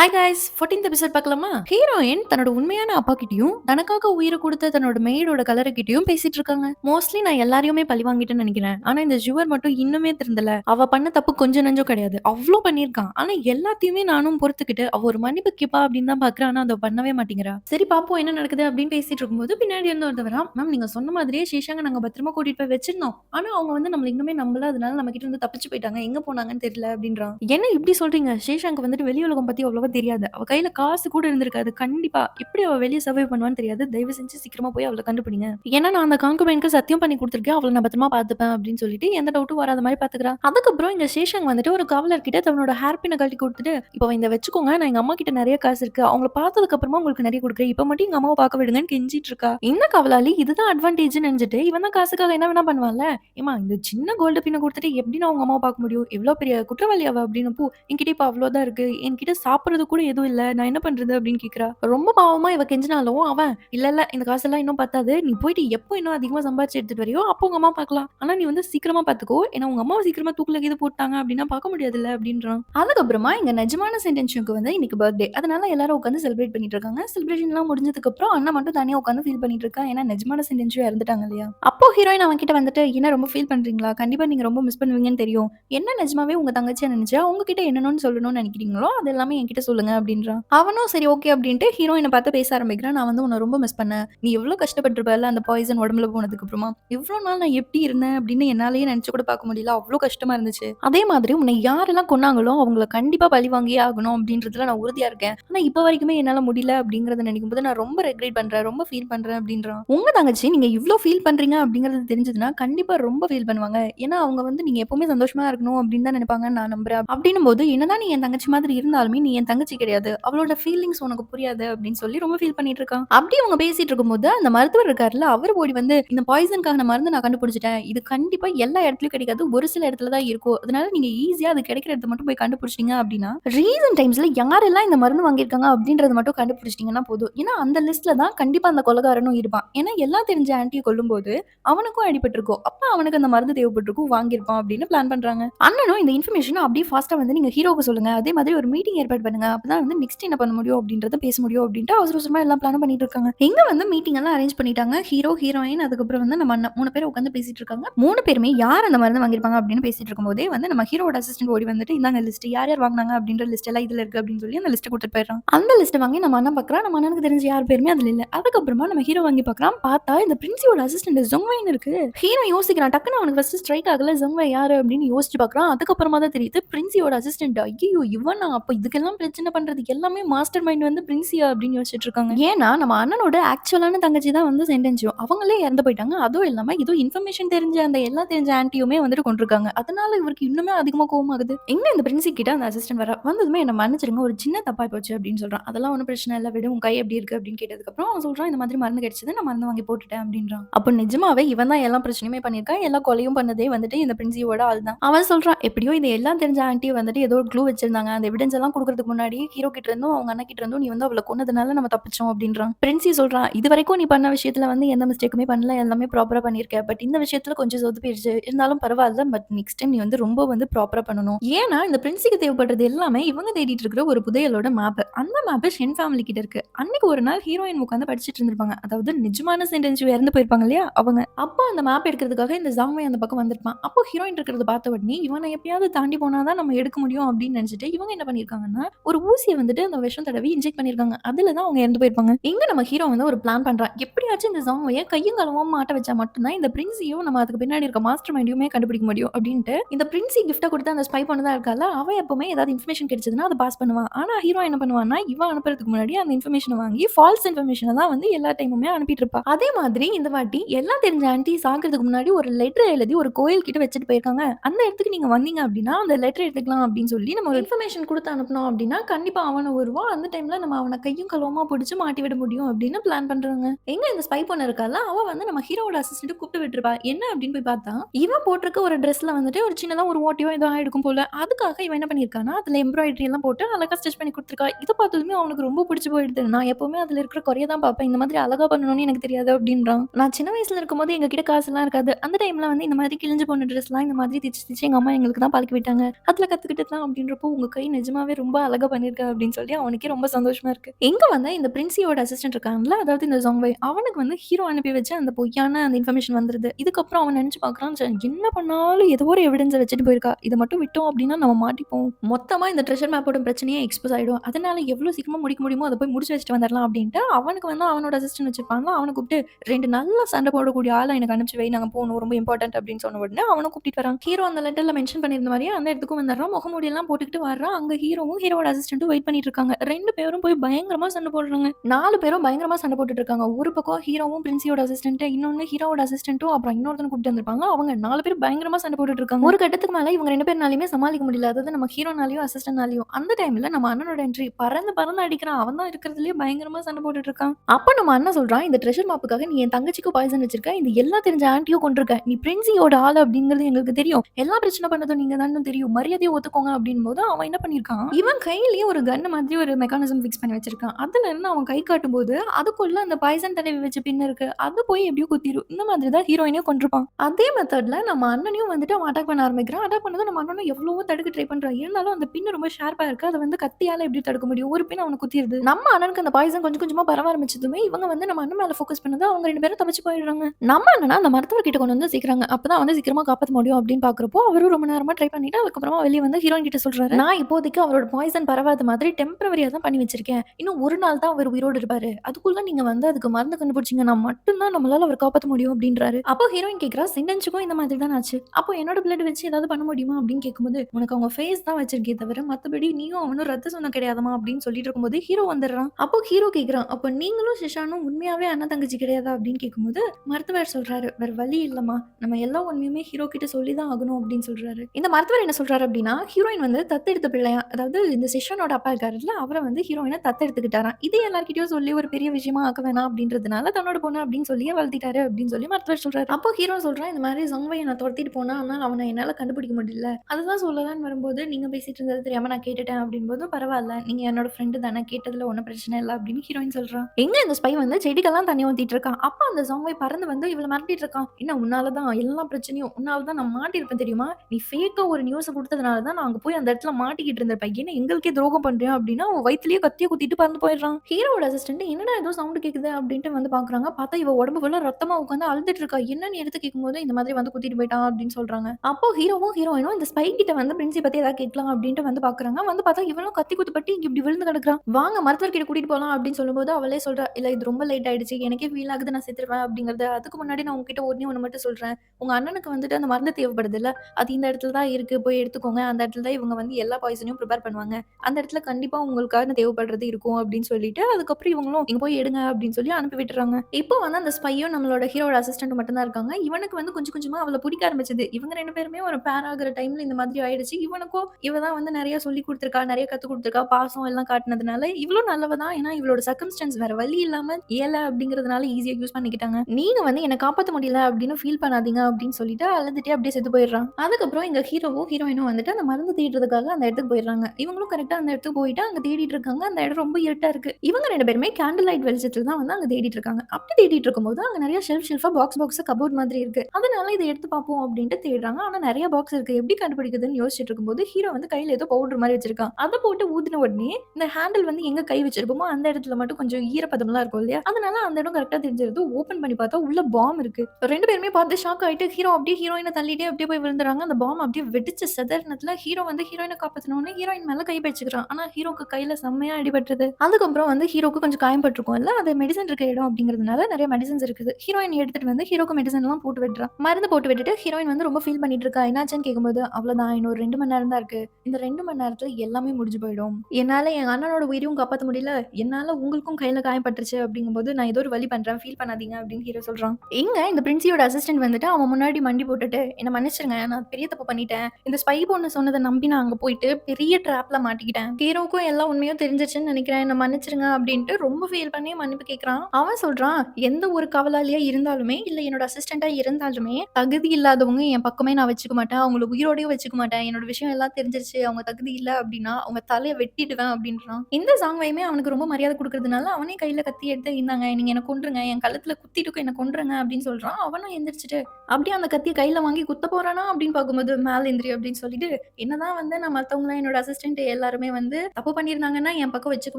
Hi guys 14th episode பார்க்கலாமா? Heroine தன்னோட உண்மையான அப்பா கிட்டயும் தனக்காக உயிரை கொடுத்த தன்னோட மெய்டோட கலரை கிட்டயும் பேசிட்டு இருக்காங்க. மோஸ்ட்லி நான் எல்லாரையுமே பழி வாங்கிட்டேன்னு நினைக்கிறேன். ஆனா இந்த ஜுவர் மட்டும் இன்னுமே திருந்தல. அவ பண்ண தப்பு கொஞ்சம் நஞ்சம் கிடையாது. அவ்வளோ பண்ணியிருக்கான் ஆனா எல்லாத்தையுமே நானும் பொறுத்துக்கிட்டு அவ ஒரு மன்னிப்பு கிப்பா அப்படின்னு தான் பாக்குறேன் ஆனா அதை பண்ணவே மாட்டேங்கிறா. சரி பாப்போம் என்ன நடக்குது அப்படின்னு பேசிட்டு இருக்கும்போது பின்னாடி இருந்து ஒருத்தவரா மேம் நீங்க சொன்ன மாதிரியே ஸ்ரீஷாங்க நாங்க பத்திரமா கூட்டிட்டு போய் வச்சிருந்தோம். ஆனா அவங்க வந்து நம்மள இன்னுமே நம்பல. அதனால நம்ம கிட்ட இருந்து தப்பிச்சு போயிட்டாங்க. எங்க போனாங்கன்னு தெரியல அப்படின்றான். என்ன இப்படி சொல்றீங்க? ஸ்ரீஷாங்க வந்துட்டு வெளி உலகம் பத்தி அவ்வளவா தெரியாது. அவ கையில காசு கூட இருந்திருக்காது. கண்டிப்பா எப்படி அவ வெளியே சர்வை பண்ணுவான்னு தெரியாது. தயவு செஞ்சு சீக்கிரமா போய் அவளை கண்டுபிடிங்க. ஏன்னா நான் அந்த காங்குபைனுக்கு சத்தியம் பண்ணி கொடுத்துருக்கேன். அவளை நான் பத்திரமா பார்த்துப்பேன் அப்படின்னு சொல்லிட்டு எந்த டவுட்டும் வராத மாதிரி பாத்துக்கிறா அதுக்கப்புறம் இந்த சேஷங் வந்துட்டு ஒரு காவலர் கிட்ட தன்னோட ஹேர் பின்னை கழட்டி கொடுத்துட்டு இப்போ இந்த வச்சுக்கோங்க. நான் எங்க அம்மா கிட்ட நிறைய காசு இருக்கு. அவங்கள பார்த்ததுக்கு அப்புறமா உங்களுக்கு நிறைய கொடுக்குறேன். இப்போ மட்டும் எங்க அம்மாவை பார்க்க விடுங்கன்னு கெஞ்சிட்டு இருக்கா. இந்த காவலாளி? இதுதான் அட்வான்டேஜ் நினைச்சிட்டு இவன் தான் காசுக்காக என்ன வேணா பண்ணுவான்ல? ஏமா இந்த சின்ன கோல்டு பின்னை கொடுத்துட்டு எப்படி நான் உங்க அம்மாவை பார்க்க முடியும்? எவ்வளவு பெரிய குற்றவாளி அவ அப்படின்னு போ என்கிட்ட இப்போ அவ்வளோதான் இருக்கு. என்கிட்ட சாப்பிடுறது கூட எதுவும் இல்ல. நான் என்ன பண்றது அப்படின்னு கேக்குறா. ரொம்ப பாவமா இவ கெஞ்சினாலும் அவன் இல்ல இல்ல இந்த காசெல்லாம் இன்னும் பத்தாது. நீ போயிட்டு எப்போ இன்னும் அதிகமா சம்பாதிச்சு எடுத்துட்டு வரையோ அப்போ உங்க அம்மா பாக்கலாம் ஆனா நீ வந்து சீக்கிரமா பாத்துக்கோ ஏன்னா உங்க அம்மாவை சீக்கிரமா தூக்குல கீது போட்டாங்க அப்படின்னா பார்க்க முடியாதுல்ல அப்படின்றான். அதுக்கப்புறமா எங்க நிஜமான சென்டென்ஷனுக்கு வந்து இன்னைக்கு பர்த்டே அதனால எல்லாரும் உட்காந்து செலிப்ரேட் பண்ணிட்டு இருக்காங்க. செலிப்ரேஷன் எல்லாம் முடிஞ்சதுக்கு அப்புறம் அண்ணன் மட்டும் தனியா உட்காந்து ஃபீல் பண்ணிட்டு இருக்கா. ஏன்னா நிஜமான சென்டென்ஷும் இறந்துட்டாங்க இல்லையா? அப்போ ஹீரோயின் அவன் கிட்ட வந்துட்டு என்ன ரொம்ப ஃபீல் பண்றீங்களா? கண்டிப்பா நீங்க ரொம்ப மிஸ் பண்ணுவீங்கன்னு தெரியும். என்ன நிஜமாவே உங்க தங்கச்சியா நினைச்சா உங்ககிட்ட என்னன்னு சொல்லணும்னு நினைக்கிறீங்களோ அது எல்லாமே என்கிட்ட சொல்லுங்க அப்படின்றான் அவனும் சரி ஓகே அப்படின்ட்டு ஹீரோயினை பார்த்து பேச ஆரம்பிக்கிறான். நான் வந்து உன்னை ரொம்ப மிஸ் பண்ணேன். நீ எவ்வளோ கஷ்டப்பட்டிருப்பல அந்த பாய்சன் உடம்புல போனதுக்கு அப்புறமா இவ்வளோ நாள் நான் எப்படி இருந்தேன் அப்படின்னு என்னாலேயே நினைச்சு கூட பார்க்க முடியல. அவ்வளோ கஷ்டமா இருந்துச்சு. அதே மாதிரி உன்னை யாரெல்லாம் கொன்னாங்களோ அவங்கள கண்டிப்பா பழி வாங்கியே ஆகணும் அப்படின்றதுல நான் உறுதியா இருக்கேன். ஆனா இப்போ வரைக்குமே என்னால முடியல அப்படிங்கறத நினைக்கும் போது நான் ரொம்ப ரெக்ரெட் பண்றேன். ரொம்ப ஃபீல் பண்றேன் அப்படின்றான் உங்க தங்கச்சி நீங்க இவ்வளோ ஃபீல் பண்றீங்க அப்படிங்கறது தெரிஞ்சதுன்னா கண்டிப்பா ரொம்ப ஃபீல் பண்ணுவாங்க. ஏன்னா அவங்க வந்து நீங்க எப்பவுமே சந்தோஷமா இருக்கணும் அப்படின்னு தான் நினைப்பாங்க நான் நம்புறேன். அப்படின்னும் போது என்னதான் நீ என் தங்கச்சி மாதிரி இருந்தாலுமே நீ என் தங்கச்சி கிடையாது. அவளோட ஃபீலிங்ஸ் உனக்கு புரியாது அப்படின்னு சொல்லி ரொம்ப ஃபீல் பண்ணிட்டு இருக்கான். அப்படி அவங்க பேசிட்டு இருக்கும்போது அந்த மருத்துவர் இருக்காருல்ல அவர் ஓடி வந்து இந்த பாய்சனுக்கான மருந்து நான் கண்டுபிடிச்சிட்டேன். இது கண்டிப்பா எல்லா இடத்துலயும் கிடைக்காது. ஒரு சில இடத்துல தான் இருக்கும். அதனால நீங்க ஈஸியா அது கிடைக்கிற இடத்த மட்டும் போய் கண்டுபிடிச்சிட்டீங்க அப்படின்னா ரீசன் டைம்ஸ்ல யாரெல்லாம் இந்த மருந்து வாங்கியிருக்காங்க அப்படின்றத மட்டும் கண்டுபிடிச்சிட்டீங்கன்னா போதும். ஏன்னா அந்த லிஸ்ட்ல தான் கண்டிப்பா அந்த கொலகாரனும் இருப்பான். ஏன்னா எல்லாம் தெரிஞ்ச ஆன்ட்டி கொல்லும் போது அவனுக்கும் அடிபட்டிருக்கும். அப்ப அவனுக்கு அந்த மருந்து தேவைப்பட்டிருக்கும் வாங்கியிருப்பான் அப்படின்னு பிளான் பண்றாங்க. அண்ணனும் இந்த இன்ஃபர்மேஷன் அப்படியே ஃபாஸ்டா வந்து நீங்க ஹீரோக்கு சொல்லுங்க. அதே மாதிரி ஒரு மீட்டிங் ஏற்பாடு பண்ணுங்க. அப்பதான் வந்து நெக்ஸ்ட் என்ன பண்ண முடியும் அப்படின்றத பேச முடியும் அப்படின்ட்டு அவசர அவசரமா எல்லாம் பிளான் பண்ணிட்டு இருக்காங்க. எங்க வந்து மீட்டிங் எல்லாம் அரேஞ்ச் பண்ணிட்டாங்க? ஹீரோ ஹீரோயின் அதுக்கப்புறம் வந்து நம்ம மூணு பேர் உட்காந்து பேசிட்டு இருக்காங்க. மூணு பேருமே யார் அந்த மருந்து வாங்கியிருப்பாங்க அப்படின்னு பேசிட்டு இருக்கும்போதே வந்து நம்ம ஹீரோட அசிஸ்டன்ட் ஓடி வந்துட்டு இந்தாங்க லிஸ்ட் யார் யார் வாங்கினாங்க அப்படின்ற லிஸ்ட் எல்லாம் இதுல இருக்கு அப்படின்னு சொல்லி அந்த லிஸ்ட் கொடுத்துட்டு போயிடுறாங்க அந்த லிஸ்ட் வாங்கி நம்ம அண்ணன் பாக்குறா நம்ம அண்ணனுக்கு தெரிஞ்ச யார் பேருமே அதுல இல்ல. அதுக்கப்புறமா நம்ம ஹீரோ வாங்கி பார்க்கறான் பார்த்தா இந்த பிரின்சியோட அசிஸ்டன்ட் ஜொங்வைன் இருக்கு. ஹீரோ யோசிக்கிறான். டக்குன்னு அவனுக்கு ஃபர்ஸ்ட் ஸ்ட்ரைக் ஆகல. ஜொங்வை யாரு அப்படின்னு யோசிச்சு பாக்குறான். அதுக்கப்புறமா தான் தெரியுது பிரின்சியோட அசிஸ்டன்ட் ஐயோ இவன்? அப்ப இதுக்கெல்லாம் பிரச்சனை பண்றது எல்லாமே மாஸ்டர் மைண்ட் வந்து பிரின்சியா அப்படின்னு யோசிச்சுட்டு இருக்காங்க. ஏன்னா நம்ம அண்ணனோட ஆக்சுவலான தங்கச்சி தான் வந்து சென்டென்சியும் அவங்களே இறந்து போயிட்டாங்க. அதுவும் இல்லாம இதோ இன்ஃபர்மேஷன் தெரிஞ்ச அந்த எல்லா தெரிஞ்ச ஆன்டியுமே வந்துட்டு கொண்டிருக்காங்க. அதனால இவருக்கு இன்னுமே அதிகமா கோவம் ஆகுது. எங்க இந்த பிரின்சி கிட்ட அந்த அசிஸ்டன்ட் வர? வந்ததுமே என்ன மன்னிச்சிருங்க ஒரு சின்ன தப்பா போச்சு அப்படின்னு சொல்றான். அதெல்லாம் ஒன்றும் பிரச்சனை இல்லை விடும் உன் கை எப்படி இருக்கு அப்படின்னு கேட்டதுக்கப்புறம் அவன் சொல்றான் இந்த மாதிரி மருந்து கிடைச்சது நான் மருந்து வாங்கி போட்டுட்டேன் அப்படின்றான். அப்போ நிஜமாவே இவன் தான் எல்லா பிரச்சனையுமே பண்ணியிருக்கான் எல்லா கொலையும் பண்ணதே வந்துட்டு இந்த பிரின்சியோட ஆள் தான் அவன் சொல்றான் எப்படியோ இது எல்லாம் தெரிஞ்ச ஆன்டி வந்துட்டு ஏதோ ஒரு க்ளூ வச்சிருந்தாங்க. அந்த எவிடன்ஸ் எல்லாம் கொடுக்கறதுக்கு முன்னாடி ஹீரோ கிட்ட இருந்தும் அவங்க அண்ணா கிட்ட இருந்தும் நீ வந்து அவளை கொன்னதுனால நம்ம தப்பிச்சோம் அப்படின்றான். பிரின்சி சொல்றான் இது வரைக்கும் நீ பண்ண விஷயத்துல வந்து எந்த மிஸ்டேக்குமே பண்ணல எல்லாமே ப்ராப்பரா பண்ணிருக்க பட் இந்த விஷயத்துல கொஞ்சம் சொதுப்பிடுச்சு இருந்தாலும் பரவாயில்ல பட் நெக்ஸ்ட் டைம் நீ வந்து ரொம்ப வந்து ப்ராப்பரா பண்ணணும். ஏன்னா இந்த பிரின்சிக்கு தேவைப்படுறது எல்லாமே இவங்க தேடிட்டு இருக்கிற ஒரு புதையலோட மேப் அந்த மேப் ஷென் ஃபேமிலி கிட்ட இருக்கு. அன்னைக்கு ஒரு நாள் ஹீரோயின் உட்காந்து படிச்சிட்டு இருந்திருப்பாங்க. அதாவது நிஜமான சென்டென்ஸ் இறந்து போயிருப்பாங்க இல்லையா அவங்க. அப்போ அந்த மேப் எடுக்கிறதுக்காக இந்த ஜாமை அந்த பக்கம் வந்திருப்பான். அப்போ ஹீரோயின் இருக்கிறத பார்த்த உடனே இவனை எப்பயாவது தாண்டி போனாதான் நம்ம எடுக்க முடியும் அப்படின்னு நினைச்சிட்டு இவங்க என்ன பண்ணிருக்காங்கன்னா ஒரு ஊசியை வந்துட்டு அந்த விஷம் தடவி இன்ஜெக்ட் பண்ணிருக்காங்க அதுல தான் அவங்க இறந்து போயிருப்பாங்க. எங்க நம்ம ஹீரோ வந்து ஒரு பிளான் பண்றான் எப்படியாச்சும் இந்த ஜாமையை கையும் களவும் மாட்ட வச்சா மட்டும்தான் இந்த பிரின்சியும் நம்ம அதுக்கு பின்னாடி இருக்க மாஸ்டர் மைண்டியுமே கண்டுபிடிக்க முடியும் அப்படின்ட்டு இந்த பிரின்சி கிஃப்ட்டை கொடுத்து அந்த ஸ்பை பண்ணதா இருக்கால அவ எப்பவுமே ஏதாவது இன்ஃபர்மேஷன் கிடைச்சதுன்னா அதை பாஸ் பண்ணுவான் ஆனா ஹீரோ என்ன பண்ணுவான்னா இவன் அனுப்புறதுக்கு முன்னாடி அந்த இன்ஃபர்மேஷன் வாங்கி ஃபால்ஸ் இன்ஃபர்மேஷனை தான் வந்து எல்லா டைமுமே அனுப்பிட்டு இருப்பா. அதே மாதிரி இந்த வாட்டி எல்லாம் தெரிஞ்ச ஆண்டி சாகிறதுக்கு முன்னாடி ஒரு லெட்டர் எழுதி ஒரு கோயில் கிட்ட வச்சுட்டு போயிருக்காங்க. அந்த இடத்துக்கு நீங்க வந்தீங்க அப்படின்னா அந்த லெட்டர் எடுத்துக்கலாம் அப்படின்னு சொல்லி நம்ம ஒரு இன்ஃபர்மேஷன் கொடுத்து அனுப்பணும் அப்படின்னா கண்டிப்பா அவனை வருவான் அந்த டைம்ல நம்ம அவனை கையும் களவுமா பிடிச்சு மாட்டி விட முடியும் அப்படின்னு பிளான் பண்றாங்க எங்க இந்த ஸ்பை பொண்ணு இருக்கால அவ வந்து நம்ம ஹீரோட அசிஸ்டன்ட் கூப்பிட்டு விட்டுருப்பா. என்ன அப்படின்னு போய் பார்த்தா இவன் போட்டிருக்க ஒரு ட்ரெஸ்ல வந்துட்டு ஒரு சின்னதா ஒரு ஓட்டியோ இதாக ஆயிடுக்கும் போல. அதுக்காக இவன் என்ன பண்ணிருக்கானா அதுல எம்ப்ராய்டரி எல்லாம் போட்டு அழகா ஸ்டிச் பண்ணி கொடுத்துருக்கா. இதை பார்த்ததுமே அவனுக்கு ரொம்ப பிடிச்சு போயிடுது. நான் எப்பவுமே அதுல இருக்கிற குறைய தான் பார்ப்பேன். இந்த மாதிரி அழகா பண்ணணும்னு எனக்கு தெரியாது அப்படின்றான். நான் சின்ன வயசுல இருக்கும்போது எங்க கிட்ட காசுலாம் இருக்காது. அந்த டைம்ல வந்து இந்த மாதிரி கிழிஞ்சு போன ட்ரெஸ்லாம் இந்த மாதிரி திச்சு திச்சு எங்க அம்மா எங்களுக்கு தான் பழக்கி விட்டாங்க. அதுல கத்துக்கிட்டு தான் அப்படின்றப்போ உங்க கை நிஜமாவே ரொம்ப அழகா பண்ணியிருக்க அப்படின்னு சொல்லி அவனுக்கே ரொம்ப சந்தோஷமா இருக்கு. எங்க வந்து இந்த பிரின்சியோட அசிஸ்டன்ட் இருக்காங்கல்ல அதாவது இந்த ஜாங்வை அவனுக்கு வந்து ஹீரோ அனுப்பி வச்சு அந்த பொய்யான அந்த இன்ஃபர்மேஷன் வந்துருது. இதுக்கப்புறம் அவன் நினைச்சு பாக்குறான் என்ன பண்ணாலும் ஏதோ ஒரு எவிடன்ஸை வச்சுட்டு போயிருக்கா. இதை மட்டும் விட்டோம் அப்படின்னா நம்ம மாட்டிப்போம். மொத்தமா இந்த ட்ரெஷர் மேப்போட பிரச்சனையே எக்ஸ்போஸ் ஆயிடும். அதனால எவ்வளவு சீக்கிரமா முடிக்க முடியுமோ அதை போய் முடிச்சு வச்சுட்டு வந்துடலாம் அப்படின்ட்டு அவனுக்கு வந்து அவனோட அசிஸ்டன்ட் வச்சிருப்பாங்க அவனை கூப்பிட்டு ரெண்டு நல்ல சண்டை போடக்கூடிய ஆளை எனக்கு அனுப்பிச்சு வை நாங்க போகணும் ரொம்ப இம்பார்ட்டன்ட் அப்படின்னு சொன்ன உடனே அவனை கூப்பிட்டு வரான். ஹீரோ அந்த லெட்டர்ல மென்ஷன் பண்ணியிருந்த மாதிரியே அந்த இடத்துக்கும் வந்துடுறான். முகமூடி எல்லாம் போட்டுக்கிட்டு வர்றான். அங்க ஹீரோவும் ஹீரோட அசிஸ்டன்ட்டும் வெயிட் பண்ணிட்டு இருக்காங்க ரெண்டு பேரும் போய் பயங்கரமா சண்டை போடுறாங்க. நாலு பேரும் பயங்கரமா சண்டை போட்டுட்டு இருக்காங்க ஒரு பக்கம் ஹீரோவும் பிரின்சியோட அசிஸ்டன்ட் இன்னொன்னு ஹீரோட அசிஸ்டன்ட்டும் அப்புறம் இன்னொருத்தன் கூப்பிட்டு வந்திருப்பாங்க. அவங்க நாலு பேர் பயங்கரமா சண்டை போட்டுட்டு இருக்காங்க ஒரு கட்டத்துக்கு மேல இவங்க ரெண்டு பேர்னாலையுமே சமாளிக்க முடியல. அதாவது நம்ம ஹீரோனாலையும் அசிஸ்டன்ட்னாலையும் அந்த டைம்ல நம்ம அண்ணனோட என்ட்ரி பறந்து பறந்து அடிக்கிறான். அவன் தான் இருக்கிறதுலயே பயங்கரமா சண்டை போட்டுட்டு இருக்கான் அப்ப நம்ம அண்ணன் சொல்றான் இந்த ட்ரெஷர் மாப்புக்காக நீ என் தங்கச்சிக்கு பாய்சன் வச்சிருக்க. இந்த எல்லா தெரிஞ்ச ஆண்டியும் கொண்டிருக்க. நீ பிரின்சியோட ஆள் அப்படிங்கிறது எங்களுக்கு தெரியும். எல்லா பிரச்சனை பண்ணதும் நீங்க தான் தெரியும். மரியாதையை ஒத்துக்கோங்க அப்படின்னு போது அவன் என்ன பண்ணிருக்கான் இவன் கை கையிலேயே ஒரு கன்னு மாதிரி ஒரு மெக்கானிசம் ஃபிக்ஸ் பண்ணி வச்சிருக்கான். அதுல இருந்து அவன் கை காட்டும் போது அதுக்குள்ள அந்த பாய்சன் தடவி வச்ச பின் இருக்கு. அது போய் எப்படியோ குத்திரும். இந்த மாதிரி தான் ஹீரோயினையும் கொண்டிருப்பான் அதே மெத்தட்ல நம்ம அண்ணனையும் வந்துட்டு அவன் அட்டாக் பண்ண ஆரம்பிக்கிறான். அட்டாக் பண்ணதும் நம்ம அண்ணனும் எவ்வளவோ தடுக்க ட்ரை பண்றான். இருந்தாலும் அந்த பின் ரொம்ப ஷார்ப்பா இருக்கு. அதை வந்து கத்தியால எப்படி தடுக்க முடியும்? ஒரு பின் அவனை குத்திடுது நம்ம அண்ணனுக்கு அந்த பாய்சன் கொஞ்சம் கொஞ்சமா பரவ ஆரம்பிச்சதுமே இவங்க வந்து நம்ம அண்ணன் மேல ஃபோக்கஸ் பண்ணது அவங்க ரெண்டு பேரும் தப்பிச்சு போயிடுறாங்க. நம்ம அண்ணனா அந்த மருத்துவர் கிட்ட கொண்டு வந்து சீக்கிராங்க. அப்பதான் வந்து சீக்கிரமா காப்பாற்ற முடியும் அப்படின்னு பாக்குறப்போ அவரும் ரொம்ப நேரமா ட்ரை பண்ணிட்டு அதுக்கப்புறமா வெளியே வந்து ஹீரோயின் கிட்ட சொல்றாரு. நான் இப்போதைக்கு அவரோட பாய்சன் பரவாத மாதிரி டெம்பரவரியா தான் பண்ணி வச்சிருக்கேன். இன்னும் ஒரு நாள் தான் அவர் உயிரோடு இருப்பாரு. அதுக்குள்ள நீங்க வந்து அதுக்கு மருந்து கண்டுபிடிச்சீங்கன்னா மட்டும்தான் நம்மளால அவர் காப்பாற்ற முடியும் அப்படின்றாரு. அப்போ ஹீரோயின் கேக்குறா சிண்டன்ஸுக்கும் இந்த மாதிரி தான் ஆச்சு. அப்போ என்னோட பிளட் வச்சு ஏதாவது பண்ண முடியுமா? அப்படின்னு கேட்கும்போது உனக்கு அவங்க ஃபேஸ் தான் வச்சிருக்கே தவிர மத்தபடி நீயும் அவனும் ரத்த சொன்ன கிடையாதமா? அப்படின்னு சொல்லிட்டு இருக்கும்போது ஹீரோ வந்துடுறான். அப்போ ஹீரோ கேக்குறான் அப்போ நீங்களும் ஷிஷானும் உண்மையாவே அண்ணன் தங்கச்சி கிடையாதா? அப்படின்னு கேட்கும்போது மருத்துவர் சொல்றாரு வேற வழி இல்லம்மா. நம்ம எல்லா உண்மையுமே ஹீரோ கிட்ட சொல்லி தான் ஆகணும் அப்படின்னு சொல்றாரு. இந்த மருத்துவர் என்ன சொல்றாரு அப்படின்னா ஹீரோயின் வந்து தத்தெடுத்த பிள்ளையா அதாவது இந்த சிஷனோட அப்பா இருக்காருல்ல அவரை வந்து ஹீரோயினை தத்தெடுத்துக்கிட்டாராம். இது எல்லார்கிட்டயும் சொல்லி ஒரு பெரிய விஷயமா ஆக்க வேணாம் அப்படின்றதுனால தன்னோட பொண்ணு அப்படின்னு சொல்லியே வளர்த்திட்டாரு அப்படின்னு சொல்லி மருத்துவர் சொல்றாரு. அப்போ ஹீரோ சொல்றான் இந்த மாதிரி ஜங்வை நான் துரத்திட்டு போனா ஆனால் அவனை என்னால கண்டுபிடிக்க முடியல. அதுதான் சொல்லலாம்னு வரும்போது நீங்க பேசிட்டு இருந்தது தெரியாம நான் கேட்டுட்டேன் அப்படின்போது பரவாயில்ல நீங்க என்னோட ஃப்ரெண்டு தானே கேட்டதுல ஒன்றும் பிரச்சனை இல்லை அப்படின்னு ஹீரோயின் சொல்றான். எங்க இந்த ஸ்பை வந்து செடிக்கெல்லாம் தண்ணி ஊத்திட்டு இருக்கான். அப்போ அந்த ஜங்வை பறந்து வந்து இவளை மிரட்டிட்டு இருக்கான். என்ன உன்னாலதான் எல்லா பிரச்சனையும் உன்னாலதான் நான் மாட்டிருப்பேன் தெரியுமா? நீ ஃபேக்கா ஒரு நியூஸ் கொடுத்ததுனால தான் நான் அங்க போய் அந்த இடத்துல மாட்டிக்கிட்டு இருந்திருப்பேன் என்ன எங்களுக்கே துரோகம் பண்றேன் அப்படின்னா அவன் வயிற்றுலயே கத்திய குத்திட்டு பறந்து போயிடுறான். ஹீரோட அசிஸ்டன்ட் என்னடா ஏதோ சவுண்ட் கேக்குது அப்படின்ட்டு வந்து பாக்குறாங்க. பார்த்தா இவ உடம்பு ஃபுல்லா ரத்தமா உட்காந்து அழுதுட்டு இருக்கா. என்னன்னு எடுத்து கேட்கும்போது இந்த மாதிரி வந்து குத்திட்டு போயிட்டான் அப்படின்னு சொல்றாங்க. அப்போ ஹீரோவும் ஹீரோயினும் இந்த ஸ்பை கிட்ட வந்து பிரின்சி பத்தி ஏதாவது கேட்கலாம் அப்படின்ட்டு வந்து பாக்குறாங்க. வந்து பார்த்தா இவளும் கத்தி குத்துப்பட்டு பட்டி இங்க இப்படி விழுந்து கிடக்குறான் வாங்க மருத்துவர்கிட்ட கூட்டிட்டு போலாம் அப்படின்னு சொல்லும்போது அவளே சொல்றா இல்ல இது ரொம்ப லேட் ஆயிடுச்சு. எனக்கே ஃபீல் ஆகுது. நான் செத்துருவேன் அப்படிங்கறது. அதுக்கு முன்னாடி நான் உங்ககிட்ட ஒன்னே ஒன்று மட்டும் சொல்றேன். உங்க அண்ணனுக்கு வந்துட்டு அந்த மருந்து தேவைப்படுது இல்ல அது இந்த இடத்துல தான் இருக்கு. போய் எடுத்துக்கோங்க. அந்த இடத்துல தான் இவங்க வந்து எல்லா பாய்சனையும் ப்ரிப்பேர் பண்ணுவாங்க. அந்த இடத்துல கண்டிப்பா உங்களுக்காக தேவைப்படுறது இருக்கும் அப்படின்னு சொல்லிட்டு அதுக்கப்புறம் இவங்களும் இங்க போய் எடுங்க அப்படின்னு சொல்லி அனுப்பி விட்டுறாங்க. இப்போ வந்து அந்த ஸ்பையும் நம்மளோட ஹீரோட அசிஸ்டன்ட் மட்டும் தான் இருக்காங்க. இவனுக்கு வந்து கொஞ்சம் கொஞ்சமா அவளை பிடிக்க ஆரம்பிச்சது. இவங்க ரெண்டு பேருமே ஒரு பேர் ஆகுற டைம்ல இந்த மாதிரி ஆயிடுச்சு. இவனுக்கும் இவ தான் வந்து நிறைய சொல்லி கொடுத்துருக்கா நிறைய கத்து கொடுத்துருக்கா பாசம் எல்லாம் காட்டினதுனால இவ்வளவு நல்லவ தான். ஏன்னா இவளோட சர்க்கம்ஸ்டன்ஸ் வேற வழி இல்லாம ஏல அப்படிங்கறதுனால ஈஸியா யூஸ் பண்ணிக்கிட்டாங்க. நீங்க வந்து என்னை காப்பாத்த முடியல அப்படின்னு ஃபீல் பண்ணாதீங்க அப்படின்னு சொல்லிட்டு அழுதுட்டே அப்படியே செத்து போயிடுறான். அதுக்கப்புறம் எங்க ஹீரோவும் ஹீரோயினும் வந்துட்டு அந்த மருந்து தீடுறதுக்காக அந்த இடத்துக்கு போயிடுறாங்க. இவங்களும் கரெக்ட் அந்த இடத்துக்கு போயிட்டு அங்க தேடிட்டு இருக்காங்க. அந்த இடம் ரொம்ப இருட்டா இருக்கு. இவங்க ரெண்டு பேருமே கேண்டில் லைட் வெளிச்சத்துல தான் வந்து அங்க தேடிட்டு இருக்காங்க. அப்படி தேடிட்டு இருக்கும்போது அங்க நிறைய ஷெல்ஃப் ஷெல்ஃபா பாக்ஸ் பாக்ஸ் கபோர்ட் மாதிரி இருக்கு. அதனால இதை எடுத்து பார்ப்போம் அப்படின்ட்டு தேடுறாங்க. ஆனா நிறைய பாக்ஸ் இருக்கு. எப்படி கண்டுபிடிக்குதுன்னு யோசிச்சுட்டு இருக்கும்போது ஹீரோ வந்து கையில ஏதோ பவுடர் மாதிரி வச்சிருக்கான். அதை போட்டு ஊதின உடனே இந்த ஹேண்டில் வந்து எங்க கை வச்சிருப்போமோ அந்த இடத்துல மட்டும் கொஞ்சம் ஈரப்பதம்லாம் இருக்கும் இல்லையா? அதனால அந்த இடம் கரெக்டா தெரிஞ்சிருது. ஓபன் பண்ணி பார்த்தா உள்ள பாம் இருக்கு. ரெண்டு பேருமே பார்த்து ஷாக் ஆயிட்டு ஹீரோ அப்படியே ஹீரோயினை தள்ளிட்டே அப்படியே போய் விழுந்துறாங்க அந்த பாம் அப்படியே வெடிச்ச செதறினத்துல ஹீரோ வந்து ஹீரோயினை காப்பாத்தணும்னு ஹீரோயின் மேல கை வச்சுக்கிறான் ஆனா ஹீரோக்கு கையில செம்மையா அடிபட்டுருது அதுக்கப்புறம் வந்து ஹீரோக்கு கொஞ்சம் காயப்பட்டிருக்கும் இல்ல? அது மெடிசன் இருக்க இடம் அப்படிங்கிறதுனால நிறைய மெடிசன்ஸ் இருக்குது. ஹீரோயின் எடுத்துட்டு வந்து ஹீரோக்கு மெடிசன் எல்லாம் போட்டு விட்டுறான் மருந்து போட்டு விட்டுட்டு ஹீரோயின் வந்து ரொம்ப ஃபீல் பண்ணிட்டு இருக்கா? என்னாச்சுன்னு கேட்கும்போது அவ்வளவுதான் இன்னொரு ரெண்டு மணி நேரம் தான் இருக்கு. இந்த ரெண்டு மணி நேரத்துல எல்லாமே முடிஞ்சு போயிடும். என்னால என் அண்ணனோட உயிரையும் காப்பாற்ற முடியல. என்னால உங்களுக்கும் கையில காயப்பட்டுருச்சு அப்படிங்கும்போது நான் ஏதோ ஒரு வழி பண்றேன். ஃபீல் பண்ணாதீங்க அப்படின்னு ஹீரோ சொல்றான். இங்க இந்த பிரின்சியோட அசிஸ்டன்ட் வந்துட்டு அவன் முன்னாடி மண்டி போட்டுட்டு என்ன மன்னிச்சிருங்க. நான் பெரிய தப்பு பண்ணிட்டேன். இந்த ஸ்பை பொண்ணு சொன்னதை நம்பி நான் அங்க போயிட்டு பெரிய ட்ராப்ல மாட்டிக்கிட்டேன். ஹீரோக்கும் எல்லா உண்மையும் தெரிஞ்சிச்சுன்னு நினைக்கிறேன். என்ன மன்னிச்சிருங்க அப்படின்ட்டு ரொம்ப ஃபீல் பண்ணி மன்னிப்பு கேட்கறான் அவன் சொல்றான் எந்த ஒரு காவலாளியா இருந்தாலுமே இல்ல என்னோட அசிஸ்டண்டா இருந்தாலுமே தகுதி இல்லாதவங்க என் பக்கமே நான் வச்சுக்க மாட்டேன். அவங்கள உயிரோடய வச்சுக்க மாட்டேன். என்னோட விஷயம் எல்லாம் தெரிஞ்சிருச்சு. அவங்க தகுதி இல்ல அப்படின்னா அவங்க தலையை வெட்டிடுவேன் அப்படின்றான். இந்த சாங்வையுமே அவனுக்கு ரொம்ப மரியாதை கொடுக்கறதுனால அவனே கையில கத்தி எடுத்து இருந்தாங்க நீங்க என்ன கொண்டுருங்க என் கழுத்துல குத்திட்டு என்ன கொண்டுருங்க அப்படின்னு சொல்றான். அவனும் எந்திரிச்சிட்டு அப்படியே அந்த கத்தியை கையில வாங்கி குத்த போறானா? அப்படின்னு பார்க்கும்போது மேல எந்திரி அப்படின்னு சொல்லிட்டு என்னதான் வந்து நான் மத்தவங்களாம் என்னோட அசிஸ்டன்ட் எல்லாருமே எல்லாருமே வந்து தப்பு பண்ணியிருந்தாங்கன்னா என் பக்கம் வச்சுக்க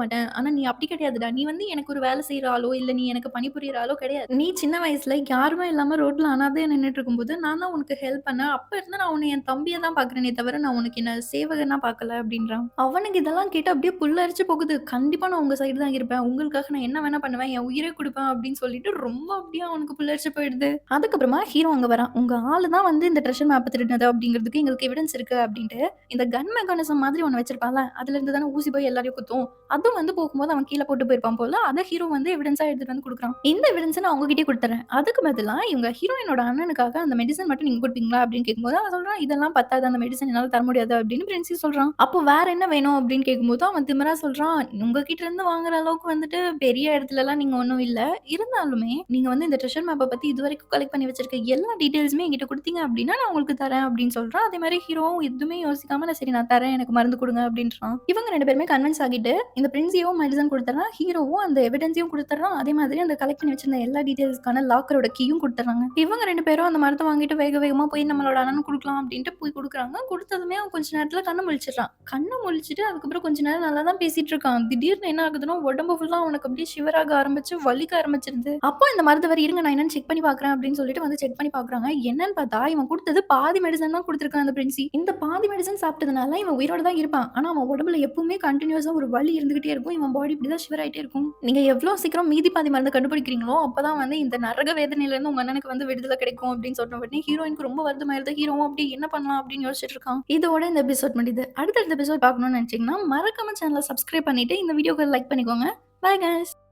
மாட்டேன். ஆனா நீ அப்படி கிடையாதுடா. நீ வந்து எனக்கு ஒரு வேலை செய்கிற ஆளோ, இல்ல நீ எனக்கு பணிபுரியிற ஆளோ கிடையாது. நீ சின்ன வயசுல யாருமே இல்லாம ரோட்ல அனாதே நின்னுட்டு இருக்கும்போது, நான் தான் உனக்கு ஹெல்ப் பண்ணேன். அப்ப இருந்து நான் உன்னை என் தம்பியை தான் பார்க்குறேனே தவிர, நான் உனக்கு என்ன சேவகனா பார்க்கல அப்படின்றான். அவனுக்கு இதெல்லாம் கேட்டு அப்படியே புல்லரிச்சு போகுது. கண்டிப்பா நான் உங்க சைடு தான் இருப்பேன். உங்களுக்காக நான் என்ன வேணா பண்ணுவேன். என் உயிரை கொடுப்பேன் அப்படின்னு சொல்லிட்டு ரொம்ப அப்படியே அவனுக்கு புல்லரிச்சு போயிடுது. அதுக்கப்புறமா ஹீரோ அங்க வரான். உங்க ஆளு தான் வந்து இந்த ட்ரெஷர் மேப்ப திருடினது அப்படிங்கிறதுக்கு எங்களுக்கு எவிடன்ஸ் இருக்கு அப்படின்ட்டு, இந்த கன் மெக்கானிசம் மாதிரி ஒண்ணு வச்சிருப்பான்ல, அதுல இருந்து தானே ஊசி போய் எல்லாரையும் குத்தும். அதுவும் வந்து போகும்போது அவன் கீழே போட்டு போயிருப்பான் போல. அதை ஹீரோ வந்து எவிடன்ஸா எடுத்துட்டு வந்து கொடுக்குறான் இந்த எவிடன்ஸ் நான் உங்ககிட்டயே கொடுத்துறேன் அதுக்கு பதிலா இவங்க ஹீரோயினோட அண்ணனுக்காக அந்த மெடிசன் மட்டும் நீங்க கொடுப்பீங்களா அப்படின்னு கேட்கும்போது அவன் சொல்றான், இதெல்லாம் பத்தாது. அந்த மெடிசன் என்னால தர முடியாது அப்படின்னு பிரின்சி சொல்றான். அப்போ வேற என்ன வேணும் அப்படின்னு கேட்கும்போது அவன் திமரா சொல்றான், உங்ககிட்ட இருந்து வாங்குற அளவுக்கு வந்துட்டு பெரிய இடத்துலலாம் நீங்க ஒன்றும் இல்லை இருந்தாலுமே நீங்க வந்து இந்த ட்ரெஷர் பற்றி பத்தி இதுவரைக்கும் கலெக்ட் பண்ணி வச்சிருக்க எல்லா டீட்டெயில்ஸுமே என்கிட்ட கொடுத்தீங்க அப்படின்னா, நான் உங்களுக்கு தரேன் அப்படின்னு சொல்றான். அதே மாதிரி ஹீரோவும் எதுவுமே யோசிக்காம, நான் சரி நான் தரேன். எனக்கு மருந்து கொடுங்க அப்படின்னு அப்படின்றான். இவங்க ரெண்டு பேருமே கன்வின்ஸ் ஆகிட்டு இந்த பிரின்ஸையும் மெடிசன் குடுத்துர்றான். ஹீரோவும் அந்த எவிடன்ஸையும் கொடுத்துறான் அதே மாதிரி அந்த கலெக்ட் பண்ணி வச்சிருந்த எல்லா டீடைல்ஸ்க்கான லாக்கரோட கீயும் கொடுத்துறாங்க இவங்க ரெண்டு பேரும் அந்த மரத்தை வாங்கிட்டு வேக வேகமா போய் நம்மளோட அண்ணன் கொடுக்கலாம் அப்படின்ட்டு போய் கொடுக்குறாங்க கொடுத்ததுமே அவன் கொஞ்ச நேரத்துல கண்ணை முழிச்சிடலாம் கண்ணு முழிச்சிட்டு அதுக்கப்புறம் கொஞ்ச நேரம் நல்லா தான் பேசிட்டு இருக்கான். திடீர்னு என்ன ஆகுதுன்னா, உடம்பு ஃபுல்லா அவனுக்கு அப்படியே ஷிவராக ஆரம்பிச்சு வலிக்க ஆரம்பிச்சிருந்து அப்போ இந்த மருத்துவர் இருங்க நான் என்னன்னு செக் பண்ணி பாக்குறேன் அப்படின்னு சொல்லிட்டு வந்து செக் பண்ணி பாக்குறாங்க என்னன்னு பார்த்தா இவன் கொடுத்தது பாதி மெடிசன் தான் கொடுத்துருக்கான் அந்த பிரின்சி. இந்த பாதி மெடிசன் சாப்பிட்டதுனால இவன் உயிரோட தான் இருப்பான். ஆனா அவன் உடம்புல எப்பவுமே கன்டினியூஸா ஒரு வலி இருந்துகிட்டே இருக்கும். இவன் பாடி இப்படி தான் ஷிவர் ஆயிட்டே இருக்கும். நீங்க எவ்வளோ சீக்கிரம் மீதி பாதி மருந்து கண்டுபிடிக்கிறீங்களோ, அப்பதான் வந்து இந்த நரக வேதனையில இருந்து உங்க அண்ணனுக்கு வந்து விடுதலை கிடைக்கும் அப்படின்னு சொன்ன உடனே ஹீரோயினுக்கு ரொம்ப வருத்தமாயிருது. ஹீரோவும் அப்படி என்ன பண்ணலாம் அப்படின்னு யோசிச்சுட்டு இருக்கான். இதோட இந்த எபிசோட் முடியுது. அடுத்தடுத்த எபிசோட் பார்க்கணும்னு நினைச்சீங்கன்னா, மறக்காம சேனலை சப்ஸ்கிரைப் பண்ணிட்டு இந்த வீடியோக்கு லைக் பண்ணிக்கோங்க. Bye guys.